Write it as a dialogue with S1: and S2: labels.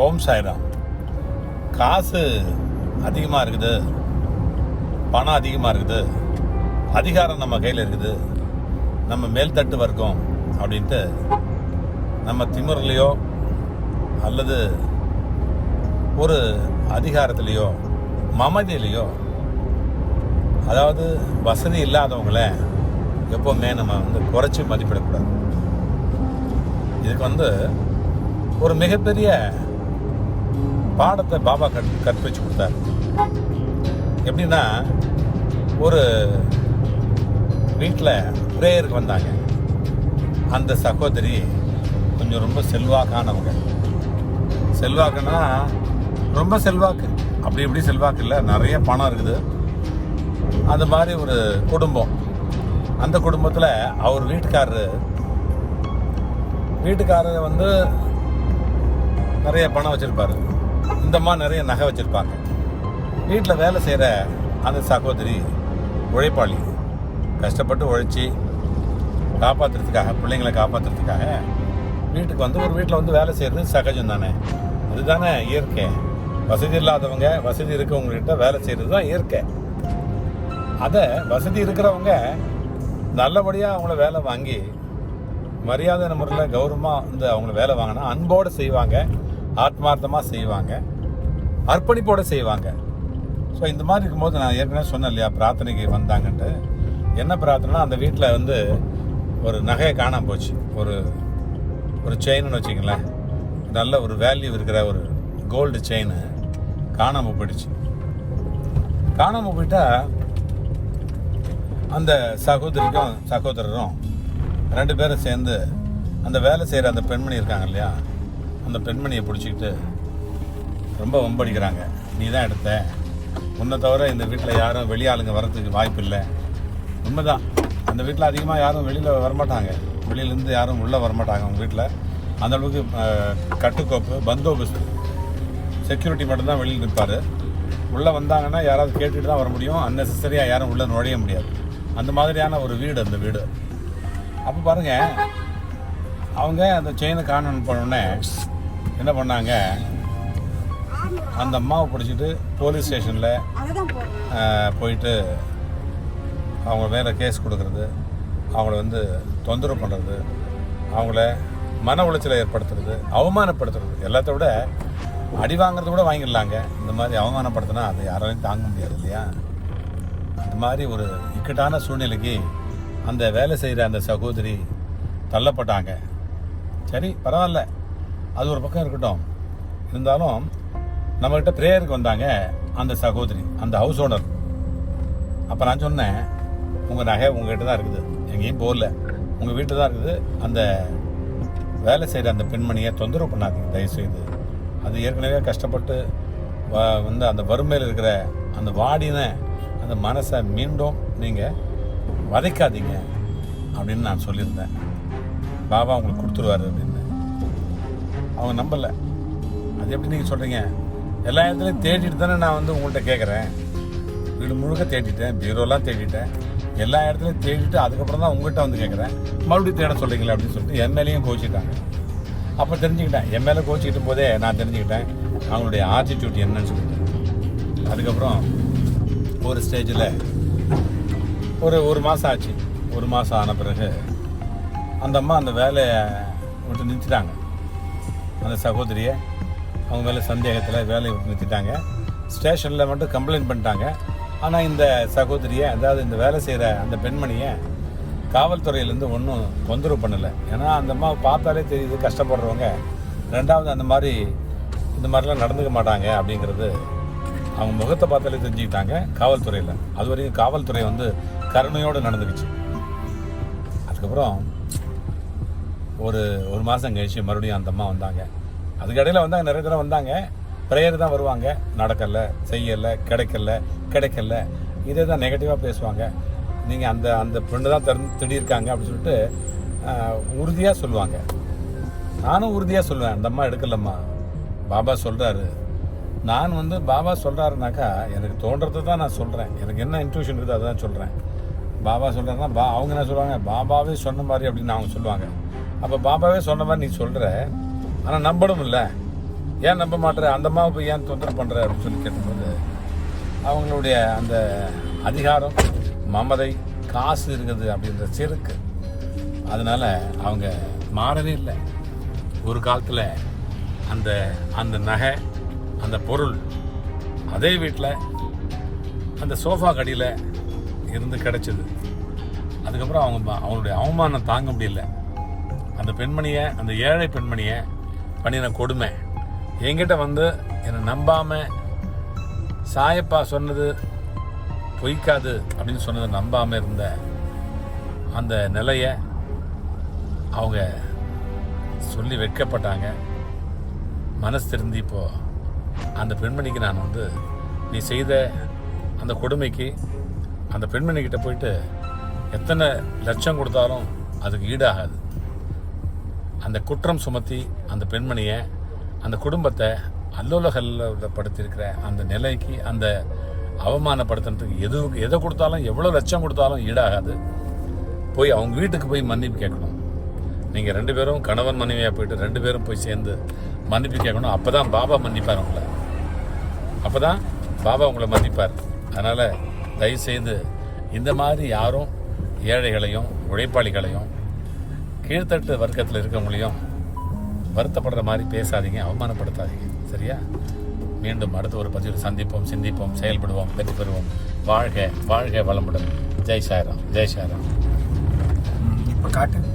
S1: ஓம் சாய்ராம். காசு அதிகமாக இருக்குது. பணம் அதிகமாக இருக்குது. அதிகாரம் நம்ம கையில் இருக்குது. நம்ம மேல்தட்டு வர்க்கம் அப்படின்ட்டு நம்ம திமிர்லையோ அல்லது ஒரு அதிகாரத்திலேயோ மமதியிலையோ அதாவது வசதி இல்லாதவங்கள எப்போவுமே நம்ம வந்து குறைச்சி மதிப்பிடக்கூடாது. இதுக்கு வந்து ஒரு மிகப்பெரிய பாடத்தை பாபா கற் கற்பிச்சு கொடுத்தாரு. எப்படின்னா ஒரு வீட்டில் ப்ரேயருக்கு வந்தாங்க. அந்த சகோதரி கொஞ்சம் ரொம்ப செல்வாக்கானவங்க. செல்வாக்குன்னா ரொம்ப செல்வாக்கு. அப்படி இப்படி செல்வாக்கு இல்லை நிறைய பணம் இருக்குது. அந்த மாதிரி ஒரு குடும்பம். அந்த குடும்பத்தில் அவர் வீட்டுக்காரரு. வீட்டுக்காரர் வந்து நிறைய பணம் வச்சுருப்பாரு. இந்த மாதிரி நிறைய நகை வச்சுருப்பாங்க. வீட்டில் வேலை செய்கிற அந்த சகோதரி உழைப்பாளி. கஷ்டப்பட்டு உழைச்சி காப்பாற்றுறதுக்காக பிள்ளைங்களை காப்பாற்றுறதுக்காக வீட்டுக்கு வந்து ஒரு வீட்டில் வந்து வேலை செய்கிறது சகஜம் தானே? அதுதானே இயற்கை. வசதி இல்லாதவங்க வசதி இருக்கவங்ககிட்ட வேலை செய்கிறது தான் இயற்கை. அதை வசதி இருக்கிறவங்க நல்லபடியாக அவங்கள வேலை வாங்கி மரியாதை முறையில் கௌரவமாக வந்து அவங்கள வேலை வாங்கினா அன்போடு செய்வாங்க. ஆத்மார்த்தமாக செய்வாங்க. அர்ப்பணிப்போடு செய்வாங்க. ஸோ இந்த மாதிரி இருக்கும்போது நான் ஏற்கனவே சொன்னேன் இல்லையா பிரார்த்தனைக்கு வந்தாங்கன்ட்டு. என்ன பிரார்த்தனைனா அந்த வீட்டில் வந்து ஒரு நகையை காணாமல் போச்சு. ஒரு ஒரு செயின்னு வச்சுங்களேன் நல்ல ஒரு வேல்யூ இருக்கிற ஒரு கோல்டு செயின் காணாமல் போயிடுச்சு. காணாமல் போயிட்டால் அந்த சகோதரிக்கும் சகோதரரும் ரெண்டு பேரும் சேர்ந்து அந்த வேலை செய்கிற அந்த பெண்மணி இருக்காங்க இல்லையா அந்த பெண்மணியை பிடிச்சிக்கிட்டு ரொம்ப வம்படிக்கிறாங்க. நீ தான் எடுத்த. உன்னை தவிர இந்த வீட்டில் யாரும் வெளியாளுங்க வர்றதுக்கு வாய்ப்பு இல்லை உண்மைதான். அந்த வீட்டில் அதிகமாக யாரும் வெளியில் வரமாட்டாங்க. வெளியிலேருந்து யாரும் உள்ளே வரமாட்டாங்க அவங்க வீட்டில் அந்த அளவுக்கு கட்டுக்கோப்பு பந்தோபஸ்து. செக்யூரிட்டி மட்டும்தான் வெளியில் நிற்பார் உள்ளே வந்தாங்கன்னா யாராவது கேட்டுட்டு தான் வர முடியும். அன்னெசரியாக யாரும் உள்ளே நுழைய முடியாது. அந்த மாதிரியான ஒரு வீடு அந்த வீடு. அப்போ பாருங்க அவங்க அந்த செயினை காணணும் போனோடனே என்ன பண்ணாங்க? அந்த அம்மாவை பிடிச்சிட்டு போலீஸ் ஸ்டேஷனில் போயிட்டு அவங்க மேலே கேஸ் கொடுக்கறது அவங்கள வந்து தொந்தரவு பண்ணுறது அவங்கள மன உளைச்சலை ஏற்படுத்துறது அவமானப்படுத்துறது எல்லாத்த விட அடி வாங்குறத கூட வாங்கிடலாங்க. இந்த மாதிரி அவமானப்படுத்தினா அதை யாராலையும் தாங்க முடியாது இல்லையா? அந்த மாதிரி ஒரு இக்கட்டான சூழ்நிலைக்கு அந்த வேலை செய்கிற அந்த சகோதரி தள்ளப்பட்டாங்க. சரி பரவாயில்ல. அது ஒரு பக்கம் இருக்கட்டும். இருந்தாலும் நம்மக்கிட்ட ப்ரேயருக்கு வந்தாங்க அந்த சகோதரி அந்த ஹவுஸ் ஓனர் அப்போ நான் சொன்னேன் உங்கள் நகை உங்ககிட்ட தான் இருக்குது. எங்கேயும் போகல. உங்கள் வீட்டில் தான் இருக்குது. அந்த வேலை செய்கிற அந்த பெண்மணியை தொந்தரவு பண்ணாதீங்க தயவுசெய்து. அது ஏற்கனவே கஷ்டப்பட்டு வ- வந்து அந்த வறுமையில் இருக்கிற அந்த வாடின அந்த மனசை மீண்டும் நீங்கள் வதைக்காதீங்க அப்படின்னு நான் சொல்லியிருந்தேன். பாபா உங்களுக்கு கொடுத்துருவாரு அப்படின்னு. அவங்க நம்பலை. அது எப்படி நீங்கள் சொல்கிறீங்க எல்லா இடத்துலையும் தேடிட்டு தானே நான் வந்து உங்கள்கிட்ட கேட்குறேன் வீடு முழுக்க தேடிட்டேன் பீரோலாம் தேடிட்டேன். எல்லா இடத்துலையும் தேடிட்டு அதுக்கப்புறம் தான் உங்கள்கிட்ட வந்து கேட்குறேன் மறுபடியும் தேட சொல்கிறீங்களா அப்படின்னு சொல்லிட்டு என் மேலேயும் கோச்சிட்டாங்க அப்போ தெரிஞ்சுக்கிட்டேன். என் மேலே கோச்சிக்கிட்ட போதே நான் தெரிஞ்சுக்கிட்டேன் அவங்களுடைய ஆட்டிடியூட் என்னன்னு சொல்லிட்டு. அதுக்கப்புறம் ஒரு ஸ்டேஜில் ஒரு ஒரு மாதம் ஆச்சு. ஒரு மாதம் ஆன பிறகு அந்த அம்மா அந்த வேலையை விட்டு நிறுத்திட்டாங்க. அந்த சகோதரியை அவங்க மேலே சந்தேகத்தில் வேலையை நிறுத்திட்டாங்க. ஸ்டேஷனில் மட்டும் கம்ப்ளைண்ட் பண்ணிட்டாங்க. ஆனால் இந்த சகோதரியை அதாவது இந்த வேலை செய்கிற அந்த பெண்மணியை காவல்துறையிலேருந்து ஒன்றும் தொந்தரவு பண்ணலை. ஏன்னா அந்த அம்மா பார்த்தாலே தெரியுது கஷ்டப்படுறவங்க. ரெண்டாவது அந்த மாதிரி இந்த மாதிரிலாம் நடந்துக்க மாட்டாங்க அப்படிங்கிறது அவங்க முகத்தை பார்த்தாலே தெரிஞ்சுக்கிட்டாங்க காவல்துறையில். அது வரைக்கும் காவல்துறை வந்து கருணையோடு நடந்துக்குச்சு. அதுக்கப்புறம் ஒரு ஒரு மாதம் கழிச்சு மறுபடியும் அந்த அம்மா வந்தாங்க. அதுக்கடையில் வந்தாங்க நிறைய தடவை வந்தாங்க. ப்ரேயர் தான் வருவாங்க. நடக்கலை செய்யலை கிடைக்கல கிடைக்கல. இதே தான் நெகட்டிவாக பேசுவாங்க. நீங்கள் அந்த அந்த பெண்ணு தான் திறந்து திடீர்க்காங்க அப்படின்னு சொல்லிட்டு உறுதியாக சொல்லுவாங்க. நானும் உறுதியாக சொல்லுவேன். அந்த அம்மா எடுக்கலம்மா. பாபா சொல்கிறாரு நான் வந்து பாபா சொல்கிறாருனாக்கா எனக்கு தோன்றதை தான் நான் சொல்கிறேன் எனக்கு என்ன இன்ட்யூஷன் இருக்குது அதை தான் சொல்கிறேன் பாபா சொல்கிறாருன்னா பா அவங்க என்ன சொல்லுவாங்க? பாபாவே சொன்ன மாதிரி அப்படின்னு அவங்க சொல்லுவாங்க. அப்போ பாபாவே சொன்ன மாதிரி நீ சொல்கிற ஆனால் நம்பணும் இல்லை. ஏன் நம்ப மாட்டேற? அந்த அம்மாவை போய் ஏன் தொந்தரவு பண்ணுற அப்படின்னு சொல்லி கேட்கும்போது அவங்களுடைய அந்த அதிகாரம் மமதை காசு இருக்குது அப்படின்ற செருக்கு. அதனால் அவங்க மாறவே இல்லை. ஒரு காலத்தில் அந்த அந்த நகை அந்த பொருள் அதே வீட்டில் அந்த சோஃபா கடியில் இருந்து கிடச்சிது. அதுக்கப்புறம் அவங்க அவங்களுடைய அவமானம் தாங்க முடியல. அந்த பெண்மணியை அந்த ஏழை பெண்மணியை பண்ணின கொடுமை. என்கிட்ட வந்து என்னை நம்பாமல் சாயப்பா சொன்னது பொய்க்காது அப்படின்னு சொன்னதை நம்பாமல் இருந்த அந்த நிலையை அவங்க சொல்லி வைக்கப்பட்டாங்க மனசு திருந்தி இப்போது அந்த பெண்மணிக்கு நான் வந்து நீ செய்த அந்த கொடுமைக்கு அந்த பெண்மணிக்கிட்ட போயிட்டு எத்தனை லட்சம் கொடுத்தாலும் அதுக்கு ஈடாகாது. அந்த குற்றம் சுமத்தி அந்த பெண்மணியை அந்த குடும்பத்தை அல்லோலகல்லப்படுத்தியிருக்கிற அந்த நிலைக்கு அந்த அவமானப்படுத்துறதுக்கு எது எதை கொடுத்தாலும் எவ்வளோ லட்சம் கொடுத்தாலும் ஈடாகாது. போய் அவங்க வீட்டுக்கு போய் மன்னிப்பு கேட்கணும். நீங்கள் ரெண்டு பேரும் கணவன் மனைவியாக போயிட்டு ரெண்டு பேரும் போய் சேர்ந்து மன்னிப்பு கேட்கணும். அப்போ தான் பாபா மன்னிப்பார் உங்களை. அப்போ தான் பாபா உங்களை மன்னிப்பார். அதனால் தயவுசெய்து இந்த மாதிரி யாரும் ஏழைகளையும் உழைப்பாளிகளையும் கீழ்த்தட்டு வர்க்கத்தில் இருக்கவங்களையும் வருத்தப்படுற மாதிரி பேசாதீங்க அவமானப்படுத்தாதீங்க. சரியா? மீண்டும் அடுத்த ஒரு பதிவில் சந்திப்போம் சிந்திப்போம் செயல்படுவோம் வெற்றி பெறுவோம். வாழ்க வாழ்க வளமுடன். ஜெய் சாய்ராம் ஜெய் சாய்ராம்.
S2: இப்போ காட்டு.